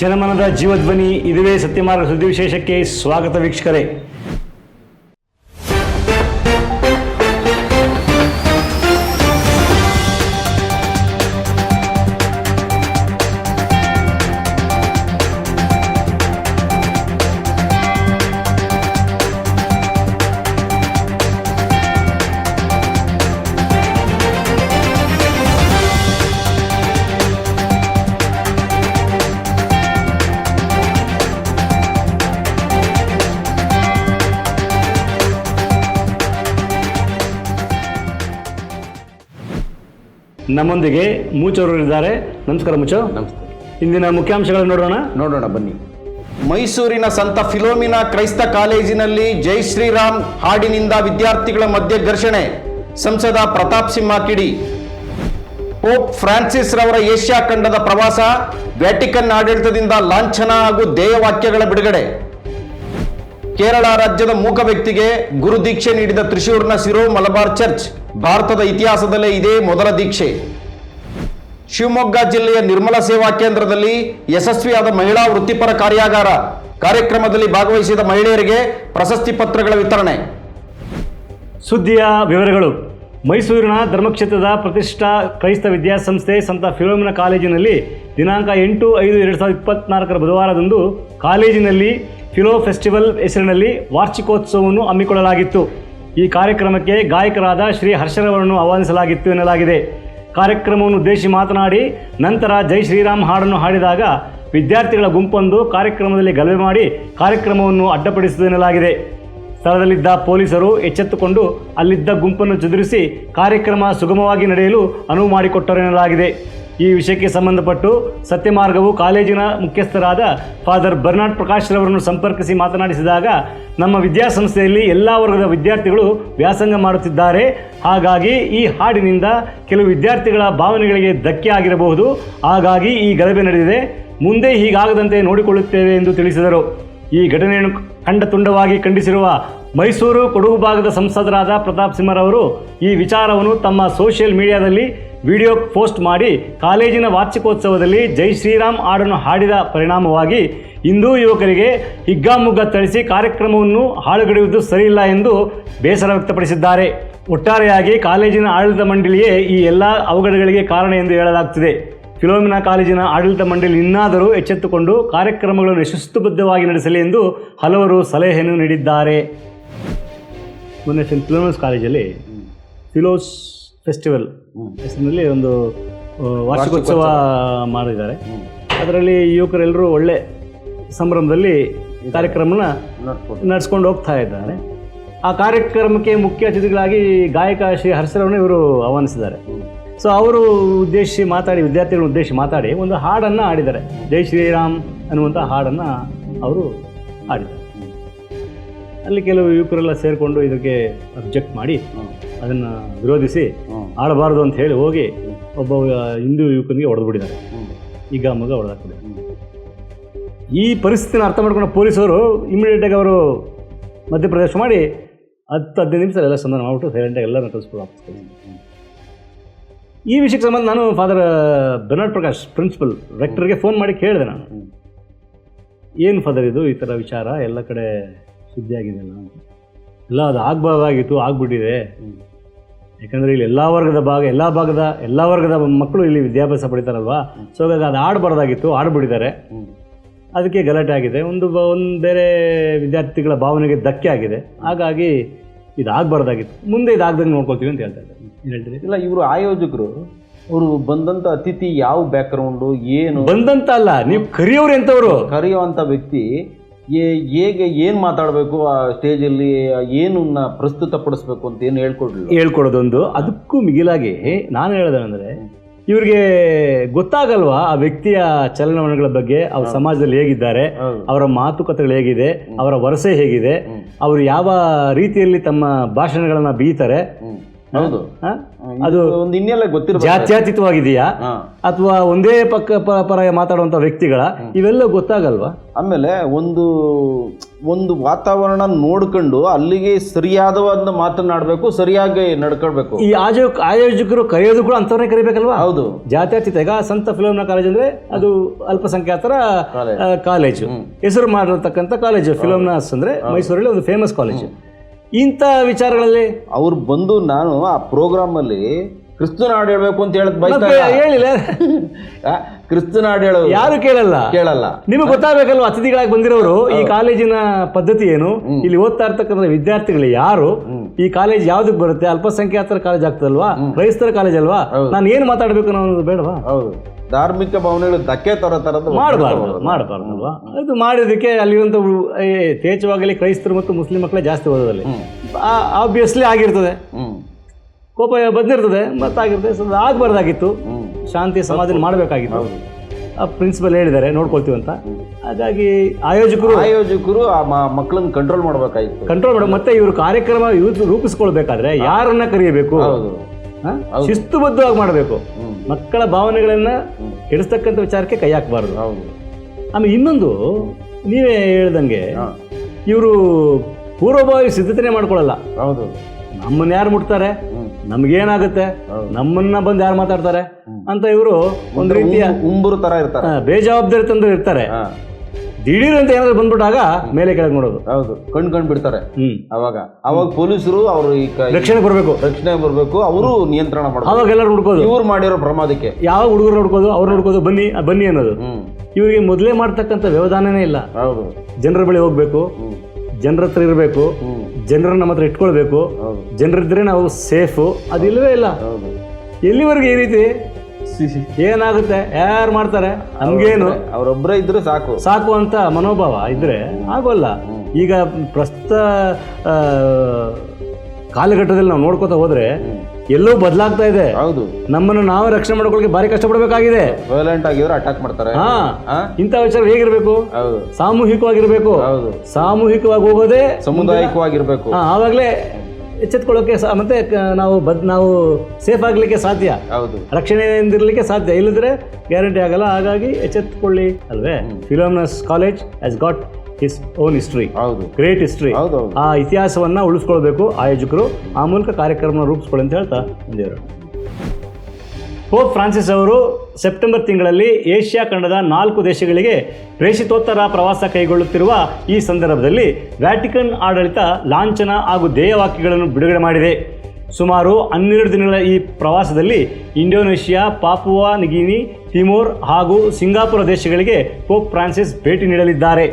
ಜನಮನದ ಜೀವಧ್ವನಿ ಇದುವೇ ಸತ್ಯಮಾರ್ಗ ಸುದ್ದಿ ವಿಶೇಷಕ್ಕೆ ಸ್ವಾಗತ ವೀಕ್ಷಕರೇ. ನಮ್ಮೊಂದಿಗೆ ಮೂಚವರು ಇದ್ದಾರೆ. ನಮಸ್ಕಾರ ಮುಚ್ಚು ನಮಸ್ತೆ. ಇಂದಿನ ಮುಖ್ಯಾಂಶಗಳನ್ನು ನೋಡೋಣ. ನೋಡೋಣ ಬನ್ನಿ. ಮೈಸೂರಿನ ಸಂತ ಫಿಲೋಮಿನಾ ಕ್ರೈಸ್ತ ಕಾಲೇಜಿನಲ್ಲಿ ಜೈ ಶ್ರೀರಾಮ್ ಹಾಡಿನಿಂದ ವಿದ್ಯಾರ್ಥಿಗಳ ಮಧ್ಯೆ ಘರ್ಷಣೆ. ಸಂಸದ ಪ್ರತಾಪ್ ಸಿಂಹ ಕಿಡಿ. ಪೋಪ್ ಫ್ರಾನ್ಸಿಸ್ ರವರ ಏಷ್ಯಾ ಖಂಡದ ಪ್ರವಾಸ ವ್ಯಾಟಿಕನ್ ಆಡಳಿತದಿಂದ ಲಾಂಛನ ಹಾಗೂ ಧ್ಯೇಯವಾಕ್ಯಗಳ ಬಿಡುಗಡೆ. ಕೇರಳ ರಾಜ್ಯದ ಮೂಕ ವ್ಯಕ್ತಿಗೆ ಗುರು ದೀಕ್ಷೆ ನೀಡಿದ ತ್ರಿಶೂರ್ನ ಸಿರೋ ಮಲಬಾರ್ ಚರ್ಚ್ ಭಾರತದ ಇತಿಹಾಸದಲ್ಲೇ ಇದೇ ಮೊದಲ ದೀಕ್ಷೆ. ಶಿವಮೊಗ್ಗ ಜಿಲ್ಲೆಯ ನಿರ್ಮಲ ಸೇವಾ ಕೇಂದ್ರದಲ್ಲಿ ಯಶಸ್ವಿಯಾದ ಮಹಿಳಾ ವೃತ್ತಿಪರ ಕಾರ್ಯಾಗಾರ ಕಾರ್ಯಕ್ರಮದಲ್ಲಿ ಭಾಗವಹಿಸಿದ ಮಹಿಳೆಯರಿಗೆ ಪ್ರಶಸ್ತಿ ಪತ್ರಗಳ ವಿತರಣೆ. ಸುದ್ದಿಯ ವಿವರಗಳು. ಮೈಸೂರಿನ ಧರ್ಮಕ್ಷೇತ್ರದ ಪ್ರತಿಷ್ಠಾ ಕ್ರೈಸ್ತ ವಿದ್ಯಾಸಂಸ್ಥೆ ಸಂತ ಫಿಲೋಮಿನ ಕಾಲೇಜಿನಲ್ಲಿ ದಿನಾಂಕ ಎಂಟು ಐದು ಎರಡು ಸಾವಿರದ ಇಪ್ಪತ್ನಾಲ್ಕರ ಬುಧವಾರದಂದು ಕಾಲೇಜಿನಲ್ಲಿ ಫಿಲೋ ಫೆಸ್ಟಿವಲ್ ಹೆಸರಿನಲ್ಲಿ ವಾರ್ಷಿಕೋತ್ಸವವನ್ನು ಹಮ್ಮಿಕೊಳ್ಳಲಾಗಿತ್ತು. ಈ ಕಾರ್ಯಕ್ರಮಕ್ಕೆ ಗಾಯಕರಾದ ಶ್ರೀ ಹರ್ಷರವರನ್ನು ಆಹ್ವಾನಿಸಲಾಗಿತ್ತು ಎನ್ನಲಾಗಿದೆ. ಕಾರ್ಯಕ್ರಮವನ್ನು ಉದ್ದೇಶಿ ಮಾತನಾಡಿ, ನಂತರ ಜೈ ಶ್ರೀರಾಮ್ ಹಾಡನ್ನು ಹಾಡಿದಾಗ ವಿದ್ಯಾರ್ಥಿಗಳ ಗುಂಪೊಂದು ಕಾರ್ಯಕ್ರಮದಲ್ಲಿ ಗಲಭೆ ಮಾಡಿ ಕಾರ್ಯಕ್ರಮವನ್ನು ಅಡ್ಡಪಡಿಸಿತು ಎನ್ನಲಾಗಿದೆ. ಸ್ಥಳದಲ್ಲಿದ್ದ ಪೊಲೀಸರು ಎಚ್ಚೆತ್ತುಕೊಂಡು ಅಲ್ಲಿದ್ದ ಗುಂಪನ್ನು ಚದುರಿಸಿ ಕಾರ್ಯಕ್ರಮ ಸುಗಮವಾಗಿ ನಡೆಯಲು ಅನುವು ಮಾಡಿಕೊಟ್ಟರು ಎನ್ನಲಾಗಿದೆ. ಈ ವಿಷಯಕ್ಕೆ ಸಂಬಂಧಪಟ್ಟು ಸತ್ಯಮಾರ್ಗವು ಕಾಲೇಜಿನ ಮುಖ್ಯಸ್ಥರಾದ ಫಾದರ್ ಬರ್ನಾಡ್ ಪ್ರಕಾಶ್ ರವರನ್ನು ಸಂಪರ್ಕಿಸಿ ಮಾತನಾಡಿಸಿದಾಗ, ನಮ್ಮ ವಿದ್ಯಾಸಂಸ್ಥೆಯಲ್ಲಿ ಎಲ್ಲ ವರ್ಗದ ವಿದ್ಯಾರ್ಥಿಗಳು ವ್ಯಾಸಂಗ ಮಾಡುತ್ತಿದ್ದಾರೆ. ಹಾಗಾಗಿ ಈ ಹಾಡಿನಿಂದ ಕೆಲವು ವಿದ್ಯಾರ್ಥಿಗಳ ಭಾವನೆಗಳಿಗೆ ಧಕ್ಕೆ ಆಗಿರಬಹುದು. ಹಾಗಾಗಿ ಈ ಗಲಭೆ ನಡೆದಿದೆ. ಮುಂದೆ ಹೀಗಾಗದಂತೆ ನೋಡಿಕೊಳ್ಳುತ್ತೇವೆ ಎಂದು ತಿಳಿಸಿದರು. ಈ ಘಟನೆಯನ್ನು ಖಂಡ ತುಂಡವಾಗಿ ಖಂಡಿಸಿರುವ ಮೈಸೂರು ಕೊಡಗು ಭಾಗದ ಸಂಸದರಾದ ಪ್ರತಾಪ್ ಸಿಂಹರವರು ಈ ವಿಚಾರವನ್ನು ತಮ್ಮ ಸೋಷಿಯಲ್ ಮೀಡಿಯಾದಲ್ಲಿ ವಿಡಿಯೋ ಪೋಸ್ಟ್ ಮಾಡಿ ಕಾಲೇಜಿನ ವಾರ್ಷಿಕೋತ್ಸವದಲ್ಲಿ ಜೈ ಶ್ರೀರಾಮ್ ಹಾಡನ್ನು ಹಾಡಿದ ಪರಿಣಾಮವಾಗಿ ಹಿಂದೂ ಯುವಕರಿಗೆ ಹಿಗ್ಗಾಮುಗ್ಗ ಥಳಿಸಿ ಕಾರ್ಯಕ್ರಮವನ್ನು ಹಾಳುಗಡೆಯುವುದು ಸರಿಯಿಲ್ಲ ಎಂದು ಬೇಸರ ವ್ಯಕ್ತಪಡಿಸಿದ್ದಾರೆ. ಒಟ್ಟಾರೆಯಾಗಿ ಕಾಲೇಜಿನ ಆಡಳಿತ ಮಂಡಳಿಯೇ ಈ ಎಲ್ಲ ಅವಘಡಗಳಿಗೆ ಕಾರಣ ಎಂದು ಹೇಳಲಾಗುತ್ತಿದೆ ಫಿಲೋಮಿನಾ ಕಾಲೇಜಿನ ಆಡಳಿತ ಮಂಡಳಿ ಇನ್ನಾದರೂ ಎಚ್ಚೆತ್ತುಕೊಂಡು ಕಾರ್ಯಕ್ರಮಗಳನ್ನು ಯಶಸ್ಸುಬದ್ಧವಾಗಿ ನಡೆಸಲಿ ಎಂದು ಹಲವರು ಸಲಹೆಯನ್ನು ನೀಡಿದ್ದಾರೆ. ಮೊನ್ನೆ ಫಿಲೋಮಿನಸ್ ಕಾಲೇಜಲ್ಲಿ ಫಿಲೋಸ್ ಫೆಸ್ಟಿವಲ್ ಹೆಸರಿನಲ್ಲಿ ಒಂದು ವಾರ್ಷಿಕೋತ್ಸವ ಮಾಡಿದ್ದಾರೆ. ಅದರಲ್ಲಿ ಯುವಕರೆಲ್ಲರೂ ಒಳ್ಳೆ ಸಂಭ್ರಮದಲ್ಲಿ ಕಾರ್ಯಕ್ರಮನ ನಡೆಸ್ಕೊಂಡು. ಹೋಗ್ತಾ ಇದ್ದಾರೆ. ಆ ಕಾರ್ಯಕ್ರಮಕ್ಕೆ ಮುಖ್ಯ ಅತಿಥಿಗಳಾಗಿ ಗಾಯಕ ಶ್ರೀ ಹರ್ಷರವನ್ನು ಇವರು ಆಹ್ವಾನಿಸಿದ್ದಾರೆ. ಸೊ ಅವರು ಉದ್ದೇಶಿಸಿ ಮಾತಾಡಿ ವಿದ್ಯಾರ್ಥಿಗಳನ್ನು ಉದ್ದೇಶಿಸಿ ಮಾತಾಡಿ ಒಂದು ಹಾಡನ್ನು ಹಾಡಿದ್ದಾರೆ. ಜೈ ಶ್ರೀರಾಮ್ ಅನ್ನುವಂಥ ಹಾಡನ್ನು ಅವರು ಆಡಿದ್ದಾರೆ ಅಲ್ಲಿ ಕೆಲವು ಯುವಕರೆಲ್ಲ ಸೇರಿಕೊಂಡು ಇದಕ್ಕೆ ಅಬ್ಜೆಕ್ಟ್ ಮಾಡಿ ಅದನ್ನು ವಿರೋಧಿಸಿ ಆಡಬಾರ್ದು ಅಂತ ಹೇಳಿ ಹೋಗಿ ಒಬ್ಬ ಹಿಂದೂ ಯುವಕನಿಗೆ ಹೊಡೆದು ಬಿಟ್ಟಿದ್ದಾರೆ. ಈಗ ಮಗ ಹೊಡೆದಾಗ್ತದೆ ಈ ಪರಿಸ್ಥಿತಿನ ಅರ್ಥ ಮಾಡ್ಕೊಂಡು ಪೊಲೀಸರು ಇಮಿಡಿಯೇಟಾಗಿ ಅವರು ಮಧ್ಯಪ್ರದೇಶ ಮಾಡಿ ಹತ್ತು ಹದಿನೈದು ನಿಮಿಷ ಎಲ್ಲ ಸಂಧಾನ ಮಾಡಿಬಿಟ್ಟು ಸೈಲೆಂಟಾಗಿ ಎಲ್ಲರನ್ನ ಕಳಿಸಿದ್ರು. ಈ ವಿಷಯಕ್ಕೆ ಸಂಬಂಧ ನಾನು ಫಾದರ್ ಬೆನಾಡ್ ಪ್ರಕಾಶ್ ಪ್ರಿನ್ಸಿಪಲ್ ರೆಕ್ಟರ್ಗೆ ಫೋನ್ ಮಾಡಿ ಕೇಳಿದೆ ನಾನು. ಏನು ಫಾದರ್ ಇದು? ಈ ಥರ ವಿಚಾರ ಎಲ್ಲ ಕಡೆ ಸುದ್ದಿ ಆಗಿದೆ ಅಂತ. ಇಲ್ಲ ಅದು ಆಗಬಾರ್ದಾಗಿತ್ತು, ಆಗ್ಬಿಟ್ಟಿದೆ. ಯಾಕಂದರೆ ಇಲ್ಲಿ ಎಲ್ಲ ವರ್ಗದ ಭಾಗ ಎಲ್ಲ ಭಾಗದ ಎಲ್ಲ ವರ್ಗದ ಮಕ್ಕಳು ಇಲ್ಲಿ ವಿದ್ಯಾಭ್ಯಾಸ ಪಡಿತಾರಲ್ವಾ? ಸೊ ಹಾಗಾಗಿ ಅದು ಆಡಬಾರ್ದಾಗಿತ್ತು ಆಡ್ಬಿಟ್ಟಿದ್ದಾರೆ. ಅದಕ್ಕೆ ಗಲಾಟೆ ಆಗಿದೆ. ಒಂದು ಒಂದು ಬೇರೆ ವಿದ್ಯಾರ್ಥಿಗಳ ಭಾವನೆಗೆ ಧಕ್ಕೆ ಆಗಿದೆ. ಹಾಗಾಗಿ ಇದಾಗಬಾರ್ದಾಗಿತ್ತು. ಮುಂದೆ ಇದಾಗ್ದಂಗೆ ನೋಡ್ಕೊತೀವಿ ನೋಡ್ಕೊಳ್ತೀವಿ ಅಂತ ಹೇಳ್ತಾ ಇದ್ದಾರೆ. ಹೇಳ್ತೀರಿ? ಇಲ್ಲ ಇವರು ಆಯೋಜಕರು. ಅವರು ಬಂದಂತ ಅತಿಥಿ ಯಾವ ಬ್ಯಾಕ್ಗ್ರೌಂಡು ಏನು? ಬಂದಂತ ಅಲ್ಲ ನೀವು ಕರಿಯೋರು ಎಂಥವ್ರು? ಕರೆಯುವಂಥ ವ್ಯಕ್ತಿ ಹೇಗೆ ಏನು ಮಾತಾಡಬೇಕು ಆ ಸ್ಟೇಜಲ್ಲಿ ಏನು ಪ್ರಸ್ತುತಪಡಿಸ್ಬೇಕು ಅಂತ ಏನು ಹೇಳ್ಕೊಡ್ಲಿಲ್ಲ? ಹೇಳ್ಕೊಡೋದೊಂದು. ಅದಕ್ಕೂ ಮಿಗಿಲಾಗಿ ನಾನು ಹೇಳೋದೇನೆಂದರೆ ಇವ್ರಿಗೆ ಗೊತ್ತಾಗಲ್ವಾ ಆ ವ್ಯಕ್ತಿಯ ಚಲನವಲನಗಳ ಬಗ್ಗೆ? ಅವ್ರ ಸಮಾಜದಲ್ಲಿ ಹೇಗಿದ್ದಾರೆ? ಅವರ ಮಾತುಕತೆಗಳು ಹೇಗಿದೆ? ಅವರ ವರಸೆ ಹೇಗಿದೆ? ಅವರು ಯಾವ ರೀತಿಯಲ್ಲಿ ತಮ್ಮ ಭಾಷಣಗಳನ್ನು ಬೀತಾರೆ. ಹೌದು? ಅದು ಒಂದು ಇನ್ನೆಲ್ಲ ಗೊತ್ತಿರಬೇಕು. ಜಾತ್ಯತೀತವಾಗಿದೆಯಾ? ಅಥವಾ ಒಂದೇ ಪಕ್ಕ ಪರ ಮಾತಾಡುವಂತ ವ್ಯಕ್ತಿಗಳ? ಇವೆಲ್ಲ ಗೊತ್ತಾಗಲ್ವಾ? ಆಮೇಲೆ ಒಂದು ಒಂದು ವಾತಾವರಣ ನೋಡ್ಕೊಂಡು ಅಲ್ಲಿಗೆ ಸರಿಯಾದ ಒಂದು ಮಾತನಾಡಬೇಕು ಸರಿಯಾಗಿ ನಡ್ಕೊಳ್ಬೇಕು. ಈ ಆಯೋಜ ಆಯೋಜಕರು ಕರೆಯೋದು ಕೂಡ ಅಂತವ್ರನ್ನೇ ಕರಿಬೇಕಲ್ವಾ? ಹೌದು. ಜಾತ್ಯತೀತ ಈಗ ಸಂತ ಫಿಲೋಮಿನಾ ಕಾಲೇಜ್ ಅಂದ್ರೆ ಅದು ಅಲ್ಪಸಂಖ್ಯಾತರ ಕಾಲೇಜು. ಹೆಸರು ಮಾಡಿರ್ತಕ್ಕಂಥ ಕಾಲೇಜು ಫಿಲೋಮಿನಾಸ್ ಅಂದ್ರೆ ಮೈಸೂರಲ್ಲಿ ಒಂದು ಫೇಮಸ್ ಕಾಲೇಜು. ಇಂಥ ವಿಚಾರಗಳಲ್ಲಿ? ಅವ್ರು ಬಂದು ನಾನು ಆ ಪ್ರೋಗ್ರಾಮಲ್ಲಿ ಕ್ರಿಸ್ತನ ಹಾಡು ಹೇಳ್ಬೇಕು ಅಂತ ಹೇಳಕ್ ಮತ್ತೆ ಬಯಸ್ತಾರೆ ಹೇಳಿಲ್ಲ? ಕ್ರಿಸ್ತನ ಹಾಡು ಹೇಳೋ ಯಾರು ಕೇಳಲ್ಲ? ಕೇಳಲ್ಲ. ನಿಮಗೆ ಗೊತ್ತಾಗಬೇಕಲ್ವ? ಅತಿಥಿಗಳಾಗಿ ಬಂದಿರೋರು. ಈ ಕಾಲೇಜಿನ ಪದ್ಧತಿ ಏನು? ಇಲ್ಲಿ ಓದ್ತಾ ಇರ್ತಕ್ಕಂಥ ವಿದ್ಯಾರ್ಥಿಗಳು ಯಾರು? ಈ ಕಾಲೇಜ್ ಯಾವ್ದಕ್ಕೆ ಬರುತ್ತೆ? ಅಲ್ಪಸಂಖ್ಯಾತರ ಕಾಲೇಜ್ ಆಗ್ತದಲ್ವಾ? ಕ್ರೈಸ್ತರ ಕಾಲೇಜ್ ಅಲ್ವಾ? ನಾನು ಏನು ಮಾತಾಡಬೇಕು ಅನ್ನೋದು ಬೇಡವಾ? ಹೌದು. ಧಾರ್ಮಿಕ ಭಾವನೆಗಳು ಧಕ್ಕೆ ತರೋ ತರದ್ದು ಮಾಡಬಾರ್ದು ಮಾಡಬಾರ್ದಲ್ವಾ ಇದು ಮಾಡಿದಕ್ಕೆ ಅಲ್ಲಿರುವಂಥ ಯಥೇಚ್ಛವಾಗಲಿ ಕ್ರೈಸ್ತರು ಮತ್ತು ಮುಸ್ಲಿಂ ಮಕ್ಕಳೇ ಜಾಸ್ತಿ ಓದೋದಲ್ಲಿ ಆಬ್ವಿಯಸ್ಲಿ ಆಗಿರ್ತದೆ. ಕೋಪ ಬಂದಿರ್ತದೆ ಮತ್ತಾಗಿರ್ತದೆ ಸೊ ಅದು ಆಗಬಾರ್ದಾಗಿತ್ತು ಶಾಂತಿ ಸಮಾಧಾನ ಮಾಡಬೇಕಾಗಿತ್ತು. ಆ ಪ್ರಿನ್ಸಿಪಲ್ ಹೇಳಿದ್ದಾರೆ ನೋಡ್ಕೊಳ್ತೀವಿ ಅಂತ ಹಾಗಾಗಿ ಆಯೋಜಕರು ಆಯೋಜಕರು ಆ ಮಕ್ಕಳನ್ನು ಕಂಟ್ರೋಲ್ ಮಾಡಬೇಕಾಗಿತ್ತು ಕಂಟ್ರೋಲ್ ಮಾಡೋ ಮತ್ತೆ ಇವರು ಕಾರ್ಯಕ್ರಮ ರೂಪಿಸ್ಕೊಳ್ಬೇಕಾದ್ರೆ ಯಾರನ್ನ ಕರೆಯಬೇಕು? ಶಿಸ್ತುಬದ್ಧವಾಗಿ ಮಾಡಬೇಕು. ಮಕ್ಕಳ ಭಾವನೆಗಳನ್ನ ಕೆಡಿಸ್ತಕ್ಕಂಥ ವಿಚಾರಕ್ಕೆ ಕೈ ಹಾಕಬಾರ್ದು. ಹೌದು. ಆಮೇಲೆ ಇನ್ನೊಂದು ನೀವೇ ಹೇಳ್ದಂಗೆ. ಇವರು ಪೂರ್ವಭಾವಿ ಸಿದ್ಧತೆ ಮಾಡ್ಕೊಳ್ಳಲ್ಲ. ಹೌದು. ನಮ್ಮನ್ನ ಯಾರು ಮುಟ್ತಾರೆ? ನಮ್ಗೇನಾಗುತ್ತೆ? ನಮ್ಮನ್ನ ಬಂದು ಯಾರು ಮಾತಾಡ್ತಾರೆ? ಅಂತ ಇವರು ಒಂದು ರೀತಿಯ ಉಂಬುರು ತರ ಇರ್ತಾರೆ. ಬೇಜವಾಬ್ದಾರಿ ತಂದ್ರೆ ಇರ್ತಾರೆ. ದಿಢೀರ್ ಅಂತ ಏನಾದ್ರು ಬಂದ್ಬಿಟ್ಟಾಗ ಮೇಲೆ ಕೆಳಗೆ ನೋಡೋದು. ಹೌದು ಕಣ್ ಕಣ್ ಬಿಡ್ತಾರೆ ಹ್ಮ್. ಅವಾಗ ಅವಾಗ ಪೊಲೀಸರು ಅವರು ಈ ಕ- ರಕ್ಷಣೆ ಬರಬೇಕು. ರಕ್ಷಣೆ ಬರ್ಬೇಕು ಅವರು ನಿಯಂತ್ರಣ ಮಾಡ್ಬೇಕು. ಅವಾಗ ಎಲ್ಲರೂ ಹುಡ್ಕೋದು. ಇವ್ರು ಮಾಡಿರೋ ಪ್ರಮಾದಕ್ಕೆ. ಯಾವ ಹುಡುಗರು ನೋಡ್ಕೋದು ಅವ್ರು ನೋಡ್ಕೋದು ಬನ್ನಿ ಆ, ಬನ್ನಿ ಅನ್ನೋದು. ಹ್ಮ್. ಇವರಿಗೆ ಮೊದಲೇ ಮಾಡ್ತಕ್ಕಂಥ ವ್ಯವಧಾನನೇ ಇಲ್ಲ. ಹೌದು. ಜನರ ಬಳಿ ಹೋಗ್ಬೇಕು ಹ್ಮ್. ಜನರ ಹತ್ರ ಇರಬೇಕು ಜನರ ಜನರನ್ನ ನಮ್ಮ ಹತ್ರ ಇಟ್ಕೊಳ್ಬೇಕು ಹೌದು. ಜನರಿದ್ರೆ ನಾವು ಸೇಫು ಅದಿಲ್ಲವೇ ಇಲ್ಲ. ಹೌದು. ಎಲ್ಲಿವರೆಗೆ ಈ ರೀತಿ ಏನಾಗುತ್ತೆ? ಯಾರು ಮಾಡ್ತಾರೆ? ನಮ್ಗೇನು ಅವರೊಬ್ಬರೇ ಇದ್ರೆ ಸಾಕು. ಸಾಕು ಅಂತ ಮನೋಭಾವ ಇದ್ರೆ ಆಗೋಲ್ಲ. ಈಗ ಪ್ರಸ್ತುತ ಕಾಲಘಟ್ಟದಲ್ಲಿ ನಾವು ನೋಡ್ಕೋತಾ ಹೋದ್ರೆ ಎಲ್ಲೋ ಬದಲಾಗ್ತಾ ಇದೆ. ಹೌದು. ನಮ್ಮನ್ನು ನಾವು ರಕ್ಷಣೆ ಮಾಡ್ಕೊಳ್ಳಿಕ್ಕೆ ಭಾರಿ ಕಷ್ಟಪಡಬೇಕಾಗಿದೆ. ವೈಲೆಂಟ್ ಆಗಿದ್ರೆ ಅಟ್ಯಾಕ್ ಮಾಡ್ತಾರೆ. ಹಾ. ಇಂತ ಇಂಥ ವಿಚಾರ ಹೇಗಿರ್ಬೇಕು? ಸಾಮೂಹಿಕವಾಗಿರ್ಬೇಕು. ಹೌದು. ಸಾಮೂಹಿಕವಾಗಿ ಹೋಗೋದೇ ಸಮುದಾಯಿಕವಾಗಿರ್ಬೇಕು. ಹಾ, ಆವಾಗಲೇ ಎಚ್ಚೆತ್ಕೊಳ್ಳೋಕೆ ಮತ್ತೆ ನಾವು ಬದ್ ನಾವು ಸೇಫ್ ಆಗಲಿಕ್ಕೆ ಸಾಧ್ಯ. ಹೌದು. ರಕ್ಷಣೆಯಿಂದಿರಲಿಕ್ಕೆ ಸಾಧ್ಯ. ಇಲ್ಲದ್ರೆ ಗ್ಯಾರಂಟಿ ಆಗಲ್ಲ. ಹಾಗಾಗಿ ಎಚ್ಚೆತ್ಕೊಳ್ಳಿ ಅಲ್ವೇ? Philomena's college has got its own history ಹೌದು. ಗ್ರೇಟ್ ಹಿಸ್ಟ್ರಿ ಹೌದು ಆ ಇತಿಹಾಸವನ್ನ ಉಳಿಸ್ಕೊಳ್ಬೇಕು. ಆಯೋಜಕರು ಆ ಮೂಲಕ ಕಾರ್ಯಕ್ರಮ ರೂಪಿಸ್ಕೊಳ್ಳಿ ಅಂತ ಹೇಳ್ತಾ ಮುಂದೇವರು ಪೋಪ್ ಫ್ರಾನ್ಸಿಸ್ ಅವರು ಸೆಪ್ಟೆಂಬರ್ ತಿಂಗಳಲ್ಲಿ ಏಷ್ಯಾ ಖಂಡದ ನಾಲ್ಕು ದೇಶಗಳಿಗೆ ಪ್ರೇಷಿತೋತ್ತರ ಪ್ರವಾಸ ಕೈಗೊಳ್ಳುತ್ತಿರುವ ಈ ಸಂದರ್ಭದಲ್ಲಿ ವ್ಯಾಟಿಕನ್ ಆಡಳಿತ ಲಾಂಛನ ಹಾಗೂ ಧ್ಯೇಯವಾಕ್ಯಗಳನ್ನು ಬಿಡುಗಡೆ ಮಾಡಿದೆ. ಸುಮಾರು ಹನ್ನೆರಡು ದಿನಗಳ ಈ ಪ್ರವಾಸದಲ್ಲಿ Indonesia, Papua, New Guinea, Timor ಹಾಗೂ ಸಿಂಗಾಪುರ ದೇಶಗಳಿಗೆ ಪೋಪ್ ಫ್ರಾನ್ಸಿಸ್ ಭೇಟಿ ನೀಡಲಿದ್ದಾರೆ.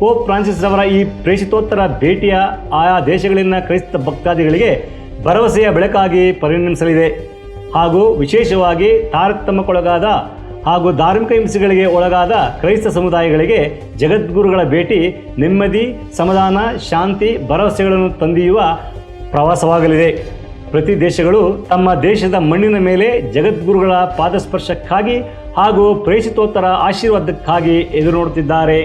ಪೋಪ್ ಫ್ರಾನ್ಸಿಸ್ ಅವರ ಈ ಪ್ರೇಷಿತೋತ್ತರ ಭೇಟಿಯ ಆಯಾ ದೇಶಗಳಲ್ಲಿನ ಕ್ರೈಸ್ತ ಭಕ್ತಾದಿಗಳಿಗೆ ಭರವಸೆಯ ಬೆಳಕಾಗಿ ಪರಿಣಮಿಸಲಿದೆ. ಹಾಗೂ ವಿಶೇಷವಾಗಿ ತಾರತಮ್ಯಕ್ಕೊಳಗಾದ ಹಾಗೂ ಧಾರ್ಮಿಕ ಹಿಂಸೆಗಳಿಗೆ ಒಳಗಾದ ಕ್ರೈಸ್ತ ಸಮುದಾಯಗಳಿಗೆ ಜಗದ್ಗುರುಗಳ ಭೇಟಿ, ನೆಮ್ಮದಿ, ಸಮಾಧಾನ, ಶಾಂತಿ, ಭರವಸೆಗಳನ್ನು ತಂದೆಯುವ ಪ್ರವಾಸವಾಗಲಿದೆ. ಪ್ರತಿ ದೇಶಗಳು ತಮ್ಮ ದೇಶದ ಮಣ್ಣಿನ ಮೇಲೆ ಜಗದ್ಗುರುಗಳ ಪಾದಸ್ಪರ್ಶಕ್ಕಾಗಿ ಹಾಗೂ ಪ್ರೇಷಿತೋತ್ತರ ಆಶೀರ್ವಾದಕ್ಕಾಗಿ ಎದುರು ನೋಡುತ್ತಿದ್ದಾರೆ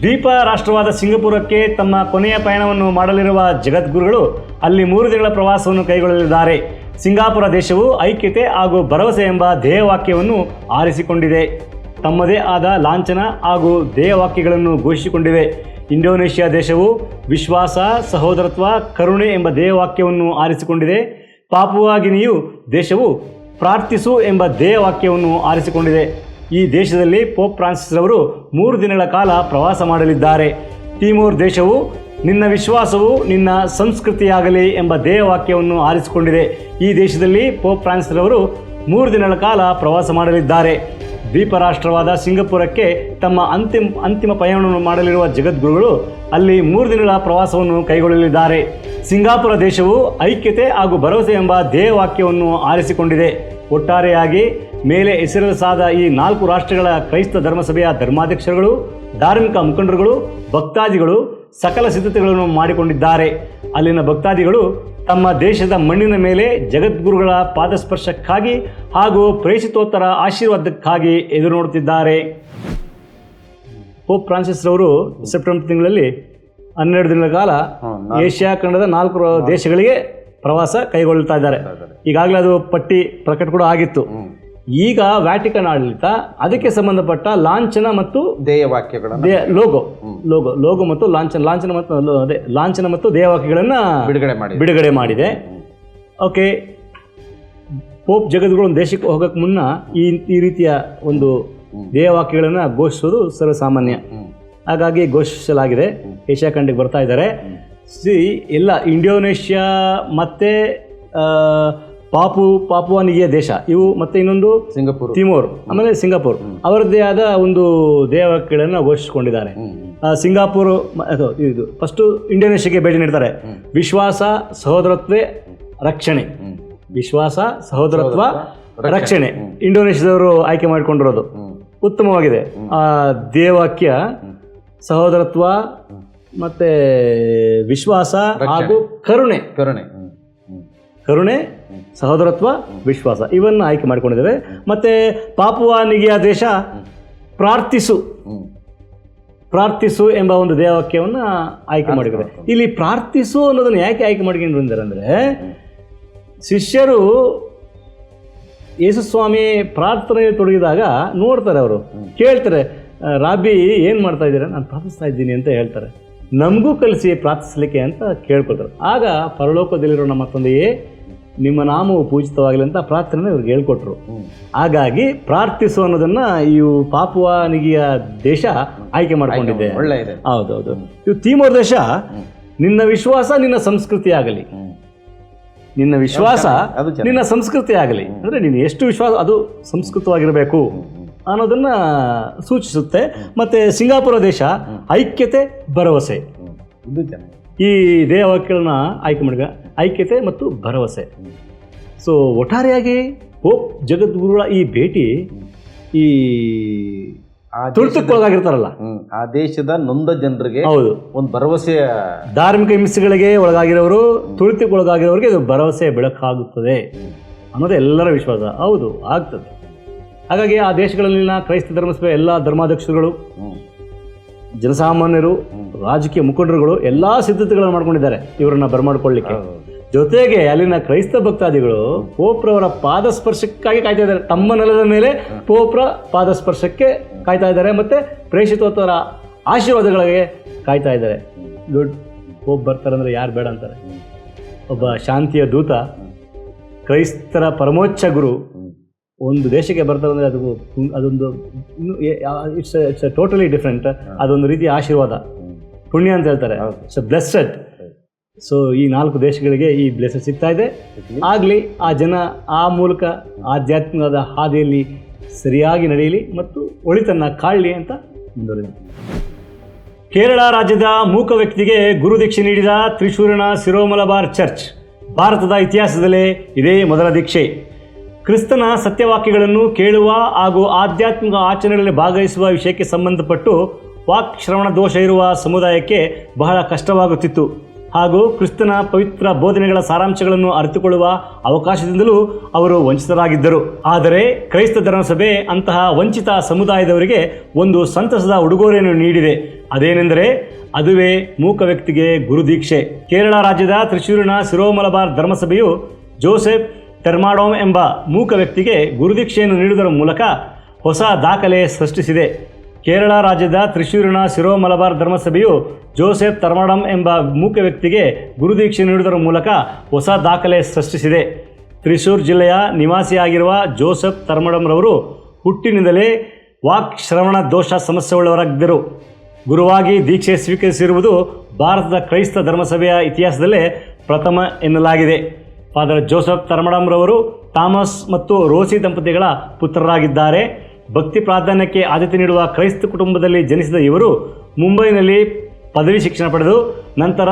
ದ್ವೀಪ ರಾಷ್ಟ್ರವಾದ ಸಿಂಗಪುರಕ್ಕೆ ತಮ್ಮ ಕೊನೆಯ ಪಯಣವನ್ನು ಮಾಡಲಿರುವ ಜಗದ್ಗುರುಗಳು ಅಲ್ಲಿ ಮೂರು ದಿನಗಳ ಪ್ರವಾಸವನ್ನು ಕೈಗೊಳ್ಳಲಿದ್ದಾರೆ. ಸಿಂಗಾಪುರ ದೇಶವು ಐಕ್ಯತೆ ಹಾಗೂ ಭರವಸೆ ಎಂಬ ಧ್ಯೇಯವಾಕ್ಯವನ್ನು ಆರಿಸಿಕೊಂಡಿದೆ. ತಮ್ಮದೇ ಆದ ಲಾಂಛನ ಹಾಗೂ ಧ್ಯೇಯವಾಕ್ಯಗಳನ್ನು ಘೋಷಿಸಿಕೊಂಡಿವೆ. ಇಂಡೋನೇಷ್ಯಾ ದೇಶವು ವಿಶ್ವಾಸ, ಸಹೋದರತ್ವ, ಕರುಣೆ ಎಂಬ ಧ್ಯೇಯವಾಕ್ಯವನ್ನು ಆರಿಸಿಕೊಂಡಿದೆ. ಪಾಪುವಾಗಿನಿಯು ದೇಶವು ಪ್ರಾರ್ಥಿಸು ಎಂಬ ಧ್ಯೇಯವಾಕ್ಯವನ್ನು ಆರಿಸಿಕೊಂಡಿದೆ. ಈ ದೇಶದಲ್ಲಿ ಪೋಪ್ ಫ್ರಾನ್ಸಿಸ್ ಅವರು ಮೂರು ದಿನಗಳ ಕಾಲ ಪ್ರವಾಸ ಮಾಡಲಿದ್ದಾರೆ. ಟಿಮೋರ್ ದೇಶವು ನಿನ್ನ ವಿಶ್ವಾಸವು ನಿನ್ನ ಸಂಸ್ಕೃತಿಯಾಗಲಿ ಎಂಬ ಧ್ಯೇಯವಾಕ್ಯವನ್ನು ಆರಿಸಿಕೊಂಡಿದೆ. ಈ ದೇಶದಲ್ಲಿ ಪೋಪ್ ಫ್ರಾನ್ಸಿಸ್ ರವರು ಮೂರು ದಿನಗಳ ಕಾಲ ಪ್ರವಾಸ ಮಾಡಲಿದ್ದಾರೆ. ದ್ವೀಪ ರಾಷ್ಟ್ರವಾದ ಸಿಂಗಪುರಕ್ಕೆ ತಮ್ಮ ಅಂತಿಮ ಅಂತಿಮ ಪಯಣವನ್ನು ಮಾಡಲಿರುವ ಜಗದ್ಗುರುಗಳು ಅಲ್ಲಿ ಮೂರು ದಿನಗಳ ಪ್ರವಾಸವನ್ನು ಕೈಗೊಳ್ಳಲಿದ್ದಾರೆ. ಸಿಂಗಾಪುರ ದೇಶವು ಐಕ್ಯತೆ ಹಾಗೂ ಭರವಸೆ ಎಂಬ ಧ್ಯೇಯವಾಕ್ಯವನ್ನು ಆರಿಸಿಕೊಂಡಿದೆ. ಒಟ್ಟಾರೆಯಾಗಿ ಮೇಲೆ ಹೆಸರಿಸಾದ ಈ ನಾಲ್ಕು ರಾಷ್ಟ್ರಗಳ ಕ್ರೈಸ್ತ ಧರ್ಮಸಭೆಯ ಧರ್ಮಾಧ್ಯಕ್ಷರುಗಳು, ಧಾರ್ಮಿಕ ಮುಖಂಡರುಗಳು, ಭಕ್ತಾದಿಗಳು ಸಕಲ ಸಿದ್ಧತೆಗಳನ್ನು ಮಾಡಿಕೊಂಡಿದ್ದಾರೆ. ಅಲ್ಲಿನ ಭಕ್ತಾದಿಗಳು ತಮ್ಮ ದೇಶದ ಮಣ್ಣಿನ ಮೇಲೆ ಜಗದ್ಗುರುಗಳ ಪಾದಸ್ಪರ್ಶಕ್ಕಾಗಿ ಹಾಗೂ ಪ್ರೇಷಿತೋತ್ತರ ಆಶೀರ್ವಾದಕ್ಕಾಗಿ ಎದುರು ನೋಡುತ್ತಿದ್ದಾರೆ ಪೋಪ್ ಫ್ರಾನ್ಸಿಸ್ ರವರು ಸೆಪ್ಟೆಂಬರ್ ತಿಂಗಳಲ್ಲಿ ಹನ್ನೆರಡು ದಿನಗಳ ಕಾಲ ಏಷ್ಯಾ ಖಂಡದ ನಾಲ್ಕು ದೇಶಗಳಿಗೆ ಪ್ರವಾಸ ಕೈಗೊಳ್ಳುತ್ತಾ ಇದ್ದಾರೆ. ಈಗಾಗಲೇ ಅದು ಪಟ್ಟಿ ಪ್ರಕಟ ಕೂಡ ಆಗಿತ್ತು. ಈಗ ವ್ಯಾಟಿಕನ್ ಆಡಳಿತ ಅದಕ್ಕೆ ಸಂಬಂಧಪಟ್ಟ ಲಾಂಛನ ಮತ್ತು ಧ್ಯೇಯ ವಾಕ್ಯಗಳನ್ನು ಲೋಗೋ ಲೋಗೋ ಲೋಗೋ ಮತ್ತು ಲಾಂಛನ ಲಾಂಛನ ಮತ್ತು ಅದೇ ಲಾಂಛನ ಮತ್ತು ದೇಹವಾಕ್ಯಗಳನ್ನು ಬಿಡುಗಡೆ ಮಾಡಿ ಬಿಡುಗಡೆ ಮಾಡಿದೆ. ಓಕೆ. ಪೋಪ್ ಜಗದ್ಗುರು ಒಂದು ದೇಶಕ್ಕೆ ಹೋಗಕ್ಕೆ ಮುನ್ನ ಈ ಈ ರೀತಿಯ ಒಂದು ದೇಹವಾಕ್ಯಗಳನ್ನು ಘೋಷಿಸೋದು ಸರ್ವಸಾಮಾನ್ಯ. ಹಾಗಾಗಿ ಘೋಷಿಸಲಾಗಿದೆ. ಏಷ್ಯಾ ಖಂಡಕ್ಕೆ ಬರ್ತಾ ಇದ್ದಾರೆ. ಸಿ ಎಲ್ಲ ಇಂಡೋನೇಷ್ಯಾ ಮತ್ತು ಪಾಪು ಪಾಪುವನಿಗೆ ದೇಶ. ಇವು ಮತ್ತೆ ಇನ್ನೊಂದು ಸಿಂಗಪುರ್. ತಿಮೋರ್. ಆಮೇಲೆ ಸಿಂಗಾಪುರ್. ಅವರದ್ದೇ ಆದ ಒಂದು ದೇಹವಾಕ್ಯಗಳನ್ನು ಘೋಷಿಸಿಕೊಂಡಿದ್ದಾರೆ. ಆ, ಸಿಂಗಾಪುರ್ ಇದು ಫಸ್ಟು ಇಂಡೋನೇಷ್ಯಾಗೆ ಭೇಟಿ ನೀಡ್ತಾರೆ. ವಿಶ್ವಾಸ ಸಹೋದರತ್ವೇ ರಕ್ಷಣೆ. ವಿಶ್ವಾಸ ಸಹೋದರತ್ವ ರಕ್ಷಣೆ. ಇಂಡೋನೇಷ್ಯಾದವರು ಆಯ್ಕೆ ಮಾಡಿಕೊಂಡಿರೋದು. ಉತ್ತಮವಾಗಿದೆ. ಆ ದೇವಾಕ್ಯ ಸಹೋದರತ್ವ ಮತ್ತೆ ವಿಶ್ವಾಸ ಹಾಗೂ ಕರುಣೆ. ಕರುಣೆ. ಕರುಣೆ ಸಹೋದರತ್ವ ವಿಶ್ವಾಸ ಇವನ್ನು ಆಯ್ಕೆ ಮಾಡಿಕೊಂಡಿದ್ದೇವೆ. ಮತ್ತೆ ಪಾಪುವಾನಿಗೆಯ ದೇಶ ಪ್ರಾರ್ಥಿಸು. ಪ್ರಾರ್ಥಿಸು ಎಂಬ ಒಂದು ದೇವಾಕ್ಯವನ್ನು ಆಯ್ಕೆ ಮಾಡಿದ್ದಾರೆ. ಇಲ್ಲಿ ಪ್ರಾರ್ಥಿಸು ಅನ್ನೋದನ್ನು ಯಾಕೆ ಆಯ್ಕೆ ಮಾಡ್ಕೊಂಡು ಬಂದಿದ್ದಾರೆ ಅಂದರೆ ಶಿಷ್ಯರು ಯೇಸುಸ್ವಾಮಿ ಪ್ರಾರ್ಥನೆಯಲ್ಲಿ ತೊಡಗಿದಾಗ ನೋಡ್ತಾರೆ ಅವರು. ಕೇಳ್ತಾರೆ ರಾಬಿ ಏನು ಮಾಡ್ತಾ ಇದ್ದೀರಾ? ನಾನು ಪ್ರಾರ್ಥಿಸ್ತಾ ಇದ್ದೀನಿ ಅಂತ ಹೇಳ್ತಾರೆ. ನಮಗೂ ಕಲಿಸಿ ಪ್ರಾರ್ಥಿಸ್ಲಿಕ್ಕೆ ಅಂತ ಕೇಳ್ಕೊಳ್ತಾರೆ. ಆಗ ಪರಲೋಕದಲ್ಲಿರೋ ನಮ್ಮ ತಂದೆಯೇ ನಿಮ್ಮ ನಾಮವು ಪೂಜಿತವಾಗಲಿ ಅಂತ ಪ್ರಾರ್ಥನೆ ಇವ್ರಿಗೆ ಹೇಳ್ಕೊಟ್ರು. ಹಾಗಾಗಿ ಪ್ರಾರ್ಥಿಸು ಅನ್ನೋದನ್ನ ಇವು ಪಾಪುವಾನಿಗಿಯ ದೇಶ ಆಯ್ಕೆ ಮಾಡ್ಕೊಂಡಿದೆ. ಹೌದೌದು. ಇವು ತೀಮೋರ್ ದೇಶ ನಿನ್ನ ವಿಶ್ವಾಸ ನಿನ್ನ ಸಂಸ್ಕೃತಿ ಆಗಲಿ. ನಿನ್ನ ವಿಶ್ವಾಸ. ನಿನ್ನ ಸಂಸ್ಕೃತಿ ಆಗಲಿ. ಅಂದ್ರೆ ನೀನು ಎಷ್ಟು ವಿಶ್ವಾಸ ಅದು ಸಂಸ್ಕೃತವಾಗಿರಬೇಕು ಅನ್ನೋದನ್ನ ಸೂಚಿಸುತ್ತೆ. ಮತ್ತೆ ಸಿಂಗಾಪುರ ದೇಶ ಐಕ್ಯತೆ ಭರವಸೆ. ಈ ದೇಹವಾಕ್ಯಗಳನ್ನ ಆಯ್ಕೆ ಮಾಡಿದ ಐಕ್ಯತೆ ಮತ್ತು ಭರವಸೆ. ಸೊ ಒಟ್ಟಾರೆಯಾಗಿ ಹೋಪ್ ಜಗದ್ಗುರುಗಳ ಈ ಭೇಟಿ ಈ ತುಳಿತಕ್ಕೊಳಗಾಗಿರ್ತಾರಲ್ಲ. ಆ ದೇಶದ ನೊಂದ ಜನರಿಗೆ ಹೌದು. ಒಂದು ಭರವಸೆಯ ಧಾರ್ಮಿಕ ಹಿಂಸೆಗಳಿಗೆ ಒಳಗಾಗಿರೋರು ತುಳಿತಕ್ಕೊಳಗಾಗಿರೋರಿಗೆ ಇದು ಭರವಸೆ ಬೆಳಕಾಗುತ್ತದೆ ಅನ್ನೋದು ಎಲ್ಲರ ವಿಶ್ವಾಸ. ಹೌದು ಆಗ್ತದೆ. ಹಾಗಾಗಿ ಆ ದೇಶಗಳಲ್ಲಿನ ಕ್ರೈಸ್ತ ಧರ್ಮಸಭೆ ಎಲ್ಲ ಧರ್ಮಾಧ್ಯಕ್ಷರುಗಳು ಜನಸಾಮಾನ್ಯರು ರಾಜಕೀಯ ಮುಖಂಡರುಗಳು ಎಲ್ಲ ಸಿದ್ಧತೆಗಳನ್ನು ಮಾಡ್ಕೊಂಡಿದ್ದಾರೆ. ಇವರನ್ನ ಬರಮಾಡ್ಕೊಳ್ಳಿಕ್ಕೆ. ಜೊತೆಗೆ ಅಲ್ಲಿನ ಕ್ರೈಸ್ತ ಭಕ್ತಾದಿಗಳು ಪೋಪ್ರವರ ಪಾದಸ್ಪರ್ಶಕ್ಕಾಗಿ ಕಾಯ್ತಾ ಇದ್ದಾರೆ. ತಮ್ಮ ನೆಲದ ಮೇಲೆ ಪೋಪ್ರ ಪಾದಸ್ಪರ್ಶಕ್ಕೆ ಕಾಯ್ತಾ ಇದ್ದಾರೆ ಮತ್ತೆ ಪ್ರೇಷಿತೋತ್ತರ ಆಶೀರ್ವಾದಗಳಿಗೆ ಕಾಯ್ತಾ ಇದ್ದಾರೆ. ಗುಡ್ ಪೋಪ್ ಬರ್ತಾರೆ ಅಂದ್ರೆ ಯಾರು ಬೇಡ ಅಂತಾರೆ. ಒಬ್ಬ ಶಾಂತಿಯ ದೂತ ಕ್ರೈಸ್ತರ ಪರಮೋಚ್ಚ ಗುರು ಒಂದು ದೇಶಕ್ಕೆ ಬರ್ತಾರೆ ಅಂದರೆ ಅದು ಅದೊಂದು ಇಟ್ಸ್ ಇಟ್ಸ್ ಟೋಟಲಿ ಡಿಫ್ರೆಂಟ್ ಅದೊಂದು ರೀತಿಯ ಆಶೀರ್ವಾದ. ಪುಣ್ಯ ಅಂತ ಹೇಳ್ತಾರೆ. ಸೊ ಬ್ಲೆಸ್ಸಡ್ ಸೊ ಈ ನಾಲ್ಕು ದೇಶಗಳಿಗೆ ಈ ಬ್ಲೆಸ್ಸೆಡ್ ಸಿಗ್ತಾ ಇದೆ. ಆಗಲಿ ಆ ಜನ ಆ ಮೂಲಕ ಆಧ್ಯಾತ್ಮಿಕದ ಹಾದಿಯಲ್ಲಿ ಸರಿಯಾಗಿ ನಡೆಯಲಿ ಮತ್ತು ಒಳಿತನ್ನ ಕಾಳಲಿ ಅಂತ ಮುಂದುವರೆದ. ಕೇರಳ ರಾಜ್ಯದ ಮೂಕ ವ್ಯಕ್ತಿಗೆ ಗುರುದೀಕ್ಷೆ ನೀಡಿದ ತ್ರಿಶೂರಿನ ಸಿರೋಮಲಬಾರ್ ಚರ್ಚ್ ಭಾರತದ ಇತಿಹಾಸದಲ್ಲೇ ಇದೇ ಮೊದಲ ದೀಕ್ಷೆ. ಕ್ರಿಸ್ತನ ಸತ್ಯವಾಕ್ಯಗಳನ್ನು ಕೇಳುವ ಹಾಗೂ ಆಧ್ಯಾತ್ಮಿಕ ಆಚರಣೆಗಳಲ್ಲಿ ಭಾಗವಹಿಸುವ ವಿಷಯಕ್ಕೆ ಸಂಬಂಧಪಟ್ಟು ವಾಕ್ ಶ್ರವಣ ದೋಷ ಇರುವ ಸಮುದಾಯಕ್ಕೆ ಬಹಳ ಕಷ್ಟವಾಗುತ್ತಿತ್ತು. ಹಾಗೂ ಕ್ರಿಸ್ತನ ಪವಿತ್ರ ಬೋಧನೆಗಳ ಸಾರಾಂಶಗಳನ್ನು ಅರಿತುಕೊಳ್ಳುವ ಅವಕಾಶದಿಂದಲೂ ಅವರು ವಂಚಿತರಾಗಿದ್ದರು. ಆದರೆ ಕ್ರೈಸ್ತ ಧರ್ಮಸಭೆ ಅಂತಹ ವಂಚಿತ ಸಮುದಾಯದವರಿಗೆ ಒಂದು ಸಂತಸದ ಉಡುಗೊರೆಯನ್ನು ನೀಡಿದೆ. ಅದೇನೆಂದರೆ ಅದುವೇ ಮೂಕ ವ್ಯಕ್ತಿಗೆ ಗುರುದೀಕ್ಷೆ ಕೇರಳ ರಾಜ್ಯದ ತ್ರಿಶೂರಿನ ಸಿರೋಮಲಬಾರ್ ಧರ್ಮಸಭೆಯು ಜೋಸೆಫ್ ಟೆರ್ಮಾಡೋಮ್ ಎಂಬ ಮೂಕ ವ್ಯಕ್ತಿಗೆ ಗುರುದೀಕ್ಷೆಯನ್ನು ನೀಡುವುದರ ಮೂಲಕ ಹೊಸ ದಾಖಲೆ ಸೃಷ್ಟಿಸಿದೆ. ಕೇರಳ ರಾಜ್ಯದ ತ್ರಿಶೂರಿನ ಸಿರೋ ಮಲಬಾರ್ ಧರ್ಮಸಭೆಯು ಜೋಸೆಫ್ ತರ್ಮಡಂ ಎಂಬ ಮೂಕ ವ್ಯಕ್ತಿಗೆ ಗುರುದೀಕ್ಷೆ ನೀಡುವುದರ ಮೂಲಕ ಹೊಸ ದಾಖಲೆ ಸೃಷ್ಟಿಸಿದೆ. ತ್ರಿಶೂರ್ ಜಿಲ್ಲೆಯ ನಿವಾಸಿಯಾಗಿರುವ ಜೋಸೆಫ್ ತರ್ಮಡಂರವರು ಹುಟ್ಟಿನಿಂದಲೇ ವಾಕ್ ಶ್ರವಣ ದೋಷ ಸಮಸ್ಯೆಯುಳ್ಳವರಾಗಿದ್ದರು. ಗುರುವಾಗಿ ದೀಕ್ಷೆ ಸ್ವೀಕರಿಸಿರುವುದು ಭಾರತದ ಕ್ರೈಸ್ತ ಧರ್ಮಸಭೆಯ ಇತಿಹಾಸದಲ್ಲೇ ಪ್ರಥಮ ಎನ್ನಲಾಗಿದೆ. ಫಾದರ್ ಜೋಸೆಫ್ ತರ್ಮಡಂರವರು ಥಾಮಸ್ ಮತ್ತು ರೋಸಿ ದಂಪತಿಗಳ ಪುತ್ರರಾಗಿದ್ದಾರೆ. ಭಕ್ತಿ ಪ್ರಾಧಾನ್ಯಕ್ಕೆ ಆದ್ಯತೆ ನೀಡುವ ಕ್ರೈಸ್ತ ಕುಟುಂಬದಲ್ಲಿ ಜನಿಸಿದ ಇವರು ಮುಂಬೈನಲ್ಲಿ ಪದವಿ ಶಿಕ್ಷಣ ಪಡೆದು ನಂತರ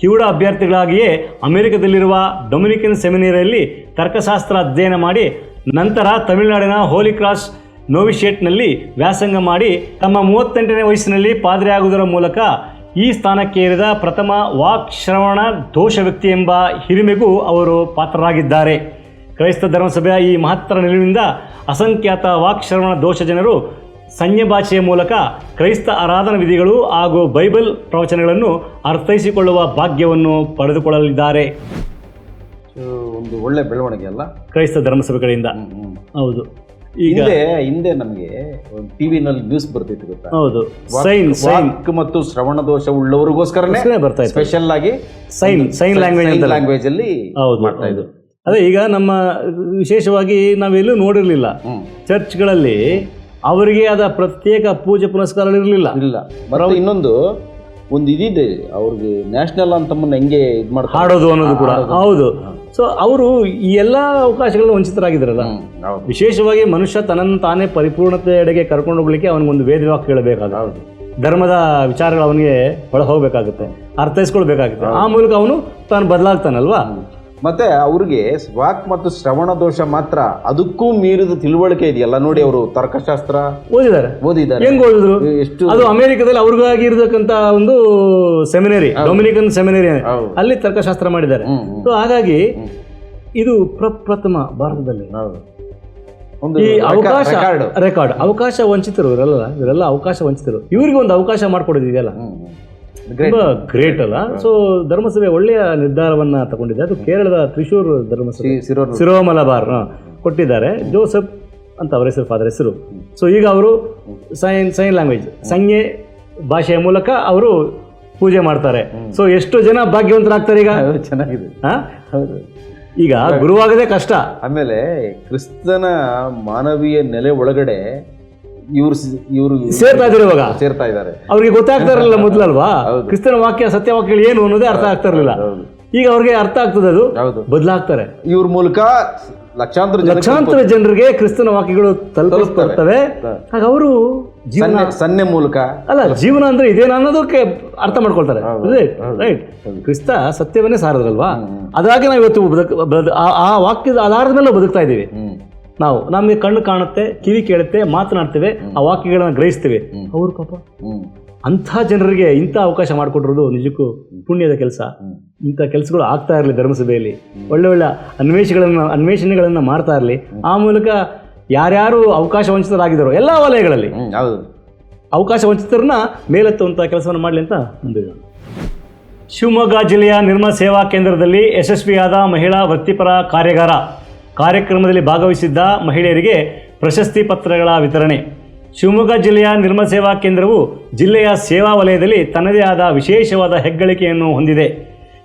ಕಿವುಡ ಅಭ್ಯರ್ಥಿಗಳಾಗಿಯೇ ಅಮೆರಿಕದಲ್ಲಿರುವ ಡೊಮಿನಿಕನ್ ಸೆಮಿನೇರಿಯಲ್ಲಿ ತರ್ಕಶಾಸ್ತ್ರ ಅಧ್ಯಯನ ಮಾಡಿ ನಂತರ ತಮಿಳುನಾಡಿನ ಹೋಲಿ ಕ್ರಾಸ್ ನೋವಿಶೇಟ್ನಲ್ಲಿ ವ್ಯಾಸಂಗ ಮಾಡಿ ತಮ್ಮ ಮೂವತ್ತೆಂಟನೇ ವಯಸ್ಸಿನಲ್ಲಿ ಪಾದ್ರಿಯಾಗುವುದರ ಮೂಲಕ ಈ ಸ್ಥಾನಕ್ಕೆ ಏರಿದ ಪ್ರಥಮ ವಾಕ್ ಶ್ರವಣ ದೋಷ ವ್ಯಕ್ತಿ ಎಂಬ ಹಿರಿಮೆಗೂ ಅವರು ಪಾತ್ರರಾಗಿದ್ದಾರೆ. ಕ್ರೈಸ್ತ ಧರ್ಮಸಭೆಯ ಈ ಮಹತ್ತರ ನಿಲುವಿನಿಂದ ಅಸಂಖ್ಯಾತ ವಾಕ್ಶ್ರವಣ ದೋಷ ಜನರು ಸಂಜ್ಞೆ ಭಾಷೆಯ ಮೂಲಕ ಕ್ರೈಸ್ತ ಆರಾಧನಾ ವಿಧಿಗಳು ಹಾಗೂ ಬೈಬಲ್ ಪ್ರವಚನಗಳನ್ನು ಅರ್ಥೈಸಿಕೊಳ್ಳುವ ಭಾಗ್ಯವನ್ನು ಪಡೆದುಕೊಳ್ಳಲಿದ್ದಾರೆ. ಒಂದು ಒಳ್ಳೆ ಬೆಳವಣಿಗೆ ಅಲ್ಲ? ಕ್ರೈಸ್ತ ಧರ್ಮಸಭೆ ಕಡೆಯಿಂದ ಹೌದು. ಈಗ ಹಿಂದೆ ಹಿಂದೆ ನಮಗೆ ಟಿವಿನಲ್ಲಿ ನ್ಯೂಸ್ ಬರ್ತಿತ್ತು ಗೊತ್ತಾ? ಹೌದು. ಸೈನ್ ಸೈನ್ ವಾಕ್ ಮತ್ತು ಶ್ರವಣ ದೋಷ ಉಳ್ಳವರಿಗೋಸ್ಕರನೇ ಬರ್ತಾ ಸ್ಪೆಷಲ್ ಆಗಿ ಸೈನ್ ಸೈನ್ ಲ್ಯಾಂಗ್ವೇಜ್ ಲ್ಯಾಂಗ್ವೇಜ್ ಅಲ್ಲಿ ಹೌದು ಮಾಡ್ತಾ ಇದ್ರು. ಅದೇ ಈಗ ನಮ್ಮ ವಿಶೇಷವಾಗಿ ನಾವೆಲ್ಲೂ ನೋಡಿರಲಿಲ್ಲ. ಚರ್ಚ್ಗಳಲ್ಲಿ ಅವರಿಗೆ ಆದ ಪ್ರತ್ಯೇಕ ಪೂಜೆ ಪುನಸ್ಕಾರಗಳಿರಲಿಲ್ಲ ಇಲ್ಲ ಬರೋ ಇನ್ನೊಂದು ಒಂದು ಇದಿದೆ ಅವ್ರಿಗೆ ನ್ಯಾಷನಲ್ ಅಂತ ಹೆಂಗೆ ಇದು ಮಾಡಿ ಹಾಡೋದು ಅನ್ನೋದು ಕೂಡ. ಹೌದು. ಸೊ ಅವರು ಈ ಎಲ್ಲ ಅವಕಾಶಗಳನ್ನು ವಂಚಿತರಾಗಿದ್ದಾರಲ್ಲ? ವಿಶೇಷವಾಗಿ ಮನುಷ್ಯ ತನ್ನನ್ನು ತಾನೇ ಪರಿಪೂರ್ಣತೆಯೆಡೆಗೆ ಕರ್ಕೊಂಡು ಹೋಗ್ಲಿಕ್ಕೆ ಅವನಿಗೊಂದು ವೇದವಾಕ್ಯ ಹೇಳಬೇಕಾದ ಹೌದು. ಧರ್ಮದ ವಿಚಾರಗಳು ಅವನಿಗೆ ಒಳ ಹೋಗಬೇಕಾಗುತ್ತೆ. ಅರ್ಥೈಸ್ಕೊಳ್ಬೇಕಾಗುತ್ತೆ. ಆ ಮೂಲಕ ಅವನು ತಾನು ಬದಲಾಗ್ತಾನಲ್ವಾ? ಮತ್ತೆ ಅವ್ರಿಗೆ ವಾಕ್ ಮತ್ತು ಶ್ರವಣ ದೋಷ ಮಾತ್ರ ಅದಕ್ಕೂ ಮೀರಿದ ತಿಳುವಳಿಕೆ ಇದೆಯಲ್ಲ? ನೋಡಿ ಅವರು ತರ್ಕಶಾಸ್ತ್ರ ಓದಿದ್ದಾರೆ. ಓದಿದ್ದಾರೆ. ಹೆಂಗ್ ಓದಿದ್ರು? ಎಷ್ಟು ಅದು ಅಮೆರಿಕದಲ್ಲಿ ಅವ್ರಿಗಾಗಿ ಇರತಕ್ಕಂತ ಒಂದು ಸೆಮಿನರಿ ಡೊಮಿನಿಕನ್ ಸೆಮಿನರಿ ಅಲ್ಲಿ. ತರ್ಕಶಾಸ್ತ್ರ ಮಾಡಿದ್ದಾರೆ. ಸೊ ಹಾಗಾಗಿ ಇದು ಪ್ರಪ್ರಥಮ ಭಾರತದಲ್ಲಿ. ಈ ಅವಕಾಶ ರೆಕಾರ್ಡ್ ರೆಕಾರ್ಡ್ ಅವಕಾಶ ವಂಚಿತರು ಇವರೆಲ್ಲ ಇವರೆಲ್ಲ ಅವಕಾಶ ವಂಚಿತರು. ಇವರಿಗೆ ಒಂದು ಅವಕಾಶ ಮಾಡ್ಕೊಡೋದಿದೆಯಲ್ಲ? ತುಂಬಾ ಗ್ರೇಟ್ ಅಲ್ಲ. ಸೊ ಧರ್ಮಸಭೆ ಒಳ್ಳೆಯ ನಿರ್ಧಾರವನ್ನ ತಗೊಂಡಿದೆ. ಅದು ಕೇರಳದ ತ್ರಿಶೂರ್ ಧರ್ಮಸಭೆ. ಸಿರೋಮಲಬಾರ್ ಸಿರೋ ಕೊಟ್ಟಿದ್ದಾರೆ. ಜೋಸೆಫ್ ಅಂತ ಅವರ ಹೆಸರು ಫಾದರ್ ಹೆಸರು. ಸೊ ಈಗ ಅವರು ಸೈನ್ ಸೈನ್ ಲ್ಯಾಂಗ್ವೇಜ್ ಸಂಜ್ಞೆ ಭಾಷೆಯ ಮೂಲಕ ಅವರು ಪೂಜೆ ಮಾಡ್ತಾರೆ. ಸೊ ಎಷ್ಟು ಜನ ಭಾಗ್ಯವಂತರಾಗ್ತಾರೆ ಈಗ? ಚೆನ್ನಾಗಿದೆ. ಈಗ ಗುರುವಾಗದೆ ಕಷ್ಟ. ಆಮೇಲೆ ಕ್ರಿಸ್ತನ ಮಾನವೀಯ ನೆಲೆ ಒಳಗಡೆ ಇವ್ರು ಇವರು ಸೇರ್ತಾ ಇದ್ದಾರೆ ಇವಾಗ? ಸೇರ್ತಾ ಇದ್ದಾರೆ ಅವ್ರಿಗೆ ಗೊತ್ತಾಗ್ತಾ ಇರಲಿಲ್ಲ ಮೊದಲಲ್ವಾ ಕ್ರಿಸ್ತನ ವಾಕ್ಯ ಸತ್ಯ ವಾಕ್ಯಗಳು ಏನು ಅನ್ನೋದೇ ಅರ್ಥ ಆಗ್ತಾ ಇರಲಿಲ್ಲ ಈಗ ಅವ್ರಿಗೆ ಅರ್ಥ ಆಗ್ತದೆ ಅದು. ಬದಲಾಗ್ತಾರೆ. ಇವ್ರ ಮೂಲಕ ಲಕ್ಷಾಂತರ ಲಕ್ಷಾಂತರ ಜನರಿಗೆ ಕ್ರಿಸ್ತನ ವಾಕ್ಯಗಳು ತಲುಪಿಸ್ತವೆ ಹಾಗೆ ಅವರು ಜೀವನ ಸನ್ನೆ ಮೂಲಕ ಅಲ್ಲ ಜೀವನ ಅಂದ್ರೆ ಇದೇನ ಅನ್ನೋದಕ್ಕೆ ಅರ್ಥ ಮಾಡ್ಕೊಳ್ತಾರೆ. ರೈಟ್ ಕ್ರಿಸ್ತ ಸತ್ಯವನ್ನೇ ಸಾರದ್ರಲ್ವಾ ಅದಾಗಿ ನಾವು ಇವತ್ತು ಆ- ವಾಕ್ಯದ ಆಧಾರದ ಮೇಲೆ ಬದುಕ್ತಾ ಇದ್ದೀವಿ. ನಾವು ನಮಗೆ ಕಣ್ಣು ಕಾಣುತ್ತೆ ಕಿವಿ ಕೇಳುತ್ತೆ ಮಾತನಾಡ್ತೇವೆ ಆ ವಾಕ್ಯಗಳನ್ನ ಗ್ರಹಿಸ್ತೇವೆ. ಅವ್ರು ಪಾಪ ಅಂಥ ಜನರಿಗೆ ಇಂಥ ಅವಕಾಶ ಮಾಡಿಕೊಟ್ಟಿರೋದು ನಿಜಕ್ಕೂ ಪುಣ್ಯದ ಕೆಲಸ. ಇಂಥ ಕೆಲಸಗಳು ಆಗ್ತಾ ಇರಲಿ ಧರ್ಮಸಭೆಯಲ್ಲಿ. ಒಳ್ಳೆ ಒಳ್ಳೆ ಅನ್ವೇಷಣೆಗಳನ್ನು ಅನ್ವೇಷಣೆಗಳನ್ನು ಮಾಡ್ತಾ ಇರಲಿ. ಆ ಮೂಲಕ ಯಾರ್ಯಾರು ಅವಕಾಶ ವಂಚಿತರಾಗಿದ್ದಾರೋ ಎಲ್ಲ ವಲಯಗಳಲ್ಲಿ ಹೌದು. ಅವಕಾಶ ವಂಚಿತರನ್ನ ಮೇಲೆತ್ತುವಂಥ ಕೆಲಸವನ್ನು ಮಾಡಲಿ ಅಂತ ಮುಂದಿದೆ ಶಿವಮೊಗ್ಗ ಜಿಲ್ಲೆಯ ನಿರ್ಮಲ ಸೇವಾ ಕೇಂದ್ರದಲ್ಲಿ ಯಶಸ್ವಿಯಾದ ಮಹಿಳಾ ವೃತ್ತಿಪರ ಕಾರ್ಯಾಗಾರ ಕಾರ್ಯಕ್ರಮದಲ್ಲಿ ಭಾಗವಹಿಸಿದ್ದ ಮಹಿಳೆಯರಿಗೆ ಪ್ರಶಸ್ತಿ ಪತ್ರಗಳ ವಿತರಣೆ. ಶಿವಮೊಗ್ಗ ಜಿಲ್ಲೆಯ ನಿರ್ಮಲ ಸೇವಾ ಕೇಂದ್ರವು ಜಿಲ್ಲೆಯ ಸೇವಾ ವಲಯದಲ್ಲಿ ತನ್ನದೇ ಆದ ವಿಶೇಷವಾದ ಹೆಗ್ಗಳಿಕೆಯನ್ನು ಹೊಂದಿದೆ.